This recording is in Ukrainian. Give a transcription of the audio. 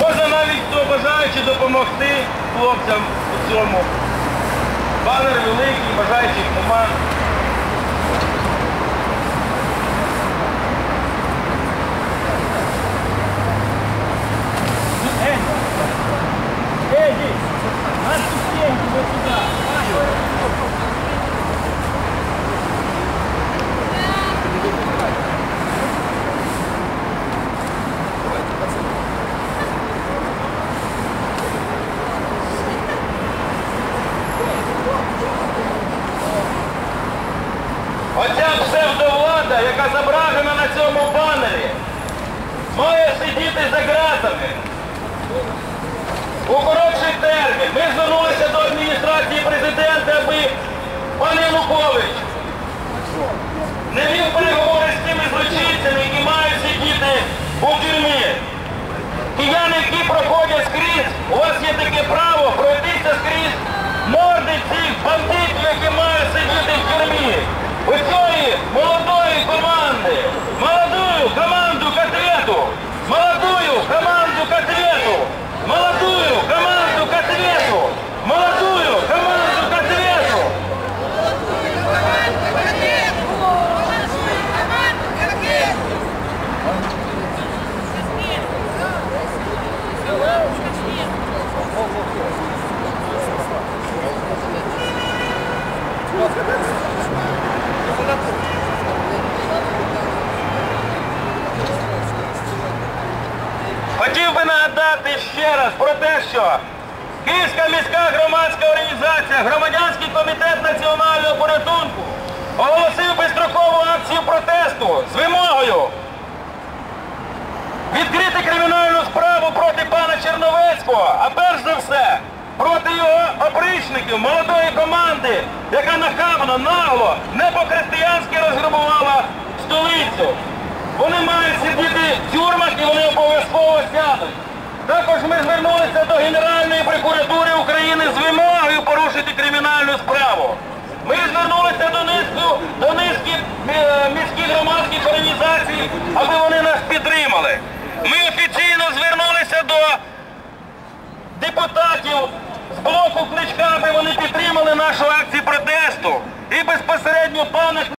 Можна навіть хто бажаючи допомогти хлопцям у цьому. Банер великий, бажаючих нема. Оця псевдовлада, яка зображена на цьому банері, має сидіти за ґратами. У коротший термін ми звернулися до адміністрації президента, аби пан Янукович не вів переговори з тими злочинцями, які мають сидіти у тюрмі. Кияни, які проходять скрізь, у вас є таке право пройтися скрізь морди цих бандитів, які мають сидіти в тюрмі. У цієї Хотів би нагадати ще раз про те, що Київська міська громадська організація, громадянський комітет національного порятунку оголосив безстрокову акцію протесту з вимогою відкрити кримінальну справу проти пана Черновецького, а перш за все проти його опричників, молодої команди, яка нахабно, нагло, не по-християнськи розграбувала столицю. Вони мають сидіти в тюрмах і обов'язково. Також ми звернулися до Генеральної прокуратури України з вимогою порушити кримінальну справу. Ми звернулися до низки, до низки е, міських громадських організацій, аби вони нас підтримали. Ми офіційно звернулися до депутатів з блоку кличка, аби вони підтримали нашу акцію протесту. І безпосередньо пана